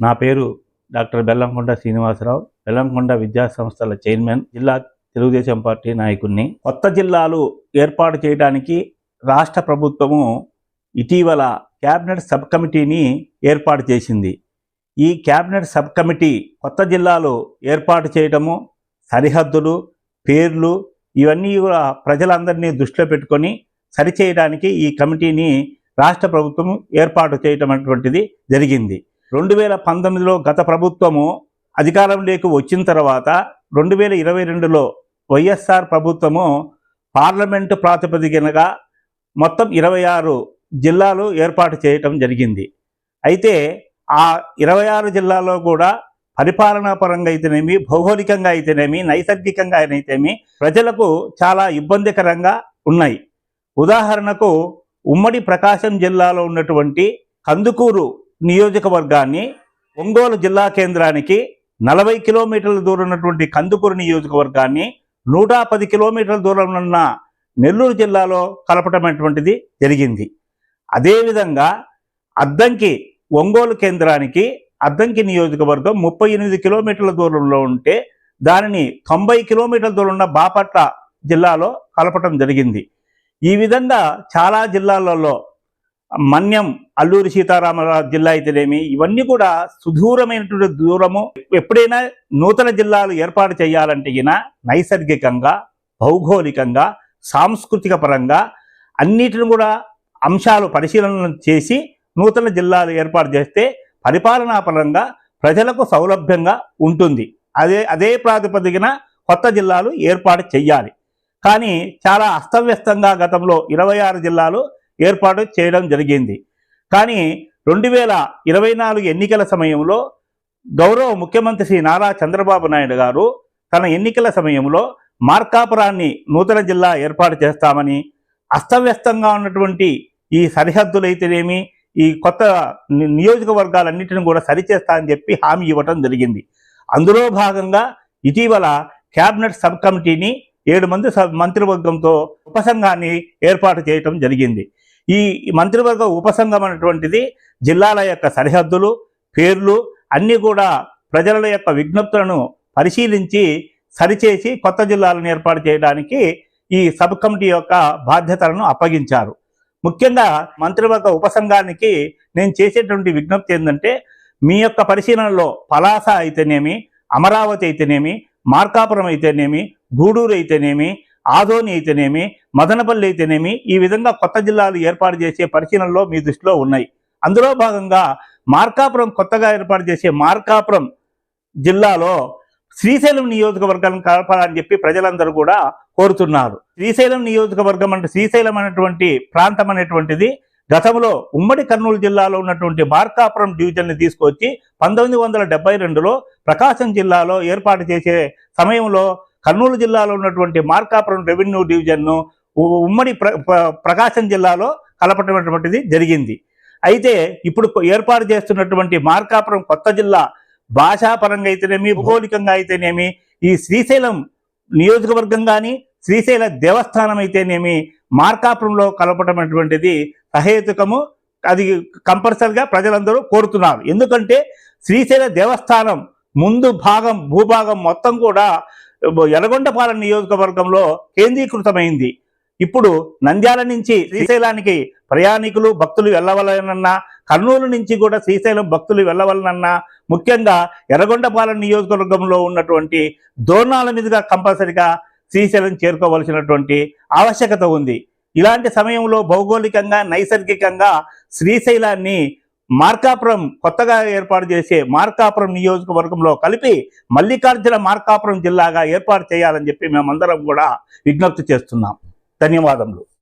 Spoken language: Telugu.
నా పేరు డాక్టర్ బెల్లంకొండ శ్రీనివాసరావు. బెల్లంకొండ విద్యా సంస్థల చైర్మన్ జిల్లా తెలుగుదేశం పార్టీ నాయకుడిని. కొత్త జిల్లాలు ఏర్పాటు చేయడానికి రాష్ట్ర ప్రభుత్వము ఇటీవల క్యాబినెట్ సబ్ కమిటీని ఏర్పాటు చేసింది. ఈ క్యాబినెట్ సబ్ కమిటీ కొత్త జిల్లాలు ఏర్పాటు చేయడము సరిహద్దులు పేర్లు ఇవన్నీ కూడా ప్రజలందరినీ దృష్టిలో పెట్టుకొని సరిచేయడానికి ఈ కమిటీని రాష్ట్ర ప్రభుత్వం ఏర్పాటు చేయటం అటువంటిది జరిగింది. రెండు వేల పంతొమ్మిదిలో గత ప్రభుత్వము అధికారంలోకి వచ్చిన తర్వాత రెండు వేల ఇరవై రెండులో వైఎస్ఆర్ ప్రభుత్వము పార్లమెంటు ప్రాతిపదికనగా మొత్తం ఇరవై ఆరు జిల్లాలు ఏర్పాటు చేయటం జరిగింది. అయితే ఆ ఇరవై ఆరు జిల్లాలో కూడా పరిపాలనా పరంగా అయితేనేమి భౌగోళికంగా అయితేనేమి నైసర్గికంగా అయితేనేమి ప్రజలకు చాలా ఇబ్బందికరంగా ఉన్నాయి. ఉదాహరణకు ఉమ్మడి ప్రకాశం జిల్లాలో ఉన్నటువంటి కందుకూరు నియోజకవర్గాన్ని ఒంగోలు జిల్లా కేంద్రానికి నలభై కిలోమీటర్ల దూరం ఉన్నటువంటి కందుకూరు నియోజకవర్గాన్ని నూట పది కిలోమీటర్ల దూరంలో ఉన్న నెల్లూరు జిల్లాలో కలపటం అటువంటిది జరిగింది అదేవిధంగా అద్దంకి ఒంగోలు కేంద్రానికి అద్దంకి నియోజకవర్గం ముప్పై ఎనిమిది కిలోమీటర్ల దూరంలో ఉంటే దానిని తొంభై కిలోమీటర్ల దూరం ఉన్న బాపట్ల జిల్లాలో కలపటం జరిగింది. ఈ విధంగా చాలా జిల్లాలలో మన్యం అల్లూరి సీతారామరాజు జిల్లా అయితేనేమి ఇవన్నీ కూడా సుదూరమైనటువంటి దూరము. ఎప్పుడైనా నూతన జిల్లాలు ఏర్పాటు చేయాలంటే నైసర్గికంగా భౌగోళికంగా సాంస్కృతిక పరంగా అన్నిటిని కూడా అంశాలు పరిశీలన చేసి నూతన జిల్లాలు ఏర్పాటు చేస్తే పరిపాలనా పరంగా ప్రజలకు సౌలభ్యంగా ఉంటుంది. అదే అదే ప్రాతిపదికన కొత్త జిల్లాలు ఏర్పాటు చేయాలి. కానీ చాలా అస్తవ్యస్తంగా గతంలో ఇరవై ఆరు జిల్లాలు ఏర్పాటు చేయడం జరిగింది. కానీ రెండు వేల ఇరవై నాలుగు ఎన్నికల సమయంలో గౌరవ ముఖ్యమంత్రి శ్రీ నారా చంద్రబాబు నాయుడు గారు తన ఎన్నికల సమయంలో మార్కాపురాన్ని నూతన జిల్లా ఏర్పాటు చేస్తామని అస్తవ్యస్తంగా ఉన్నటువంటి ఈ సరిహద్దులైతేనేమి ఈ కొత్త నియోజకవర్గాలన్నింటిని కూడా సరిచేస్తా అని చెప్పి హామీ ఇవ్వటం జరిగింది. అందులో భాగంగా ఇటీవల క్యాబినెట్ సబ్ కమిటీని ఏడు మంది సబ్ మంత్రివర్గంతో ఉపసంఘాన్ని ఏర్పాటు చేయటం జరిగింది. ఈ మంత్రివర్గ ఉపసంఘం అనేటువంటిది జిల్లాల యొక్క సరిహద్దులు పేర్లు అన్నీ కూడా ప్రజల యొక్క విజ్ఞప్తులను పరిశీలించి సరిచేసి కొత్త జిల్లాలను ఏర్పాటు చేయడానికి ఈ సబ్ కమిటీ యొక్క బాధ్యతలను అప్పగించారు. ముఖ్యంగా మంత్రివర్గ ఉపసంఘానికి నేను చేసేటువంటి విజ్ఞప్తి ఏంటంటే మీ యొక్క పరిశీలనలో పలాస అయితేనేమి అమరావతి అయితేనేమి మార్కాపురం అయితేనేమి గూడూరు అయితేనేమి ఆదోని అయితేనేమి మదనపల్లి అయితేనేమి ఈ విధంగా కొత్త జిల్లాలు ఏర్పాటు చేసే పరిశీలనలో మీ దృష్టిలో ఉన్నాయి. అందులో భాగంగా మార్కాపురం కొత్తగా ఏర్పాటు చేసే మార్కాపురం జిల్లాలో శ్రీశైలం నియోజకవర్గాన్ని కలపాలని చెప్పి ప్రజలందరూ కూడా కోరుతున్నారు. శ్రీశైలం నియోజకవర్గం అంటే శ్రీశైలం అనేటువంటి ప్రాంతం అనేటువంటిది గతంలో ఉమ్మడి కర్నూలు జిల్లాలో ఉన్నటువంటి మార్కాపురం డివిజన్ని తీసుకొచ్చి పంతొమ్మిది వందల డెబ్బై రెండులో ప్రకాశం జిల్లాలో ఏర్పాటు చేసే సమయంలో కర్నూలు జిల్లాలో ఉన్నటువంటి మార్కాపురం రెవెన్యూ డివిజన్ను ఉ- ఉమ్మడి ప్ర ప్రకాశం జిల్లాలో కలపటం అటువంటిది జరిగింది. అయితే ఇప్పుడు ఏర్పాటు చేస్తున్నటువంటి మార్కాపురం కొత్త జిల్లా భాషాపరంగా అయితేనేమి భౌగోళికంగా అయితేనేమి ఈ శ్రీశైలం నియోజకవర్గం కానీ శ్రీశైల దేవస్థానం అయితేనేమి మార్కాపురంలో కలపటం అటువంటిది సహేతుకము. అది కంపల్సరిగా ప్రజలందరూ కోరుతున్నారు. ఎందుకంటే శ్రీశైల దేవస్థానం ముందు భాగం భూభాగం మొత్తం కూడా ఎలగొండపాలెం నియోజకవర్గంలో కేంద్రీకృతమైంది. ఇప్పుడు నంద్యాల నుంచి శ్రీశైలానికి ప్రయాణికులు భక్తులు వెళ్ళవలనన్నా కర్నూలు నుంచి కూడా శ్రీశైలం భక్తులు వెళ్ళవలనన్నా ముఖ్యంగా ఎర్రగొండపాలెం నియోజకవర్గంలో ఉన్నటువంటి దోర్ణాల మీదుగా కంపల్సరిగా శ్రీశైలం చేరుకోవలసినటువంటి ఆవశ్యకత ఉంది. ఇలాంటి సమయంలో భౌగోళికంగా నైసర్గికంగా శ్రీశైలాన్ని మార్కాపురం కొత్తగా ఏర్పాటు చేసే మార్కాపురం నియోజకవర్గంలో కలిపి మల్లికార్జున మార్కాపురం జిల్లాగా ఏర్పాటు చేయాలని చెప్పి మేమందరం కూడా విజ్ఞప్తి చేస్తున్నాం. ధన్యవాదములు.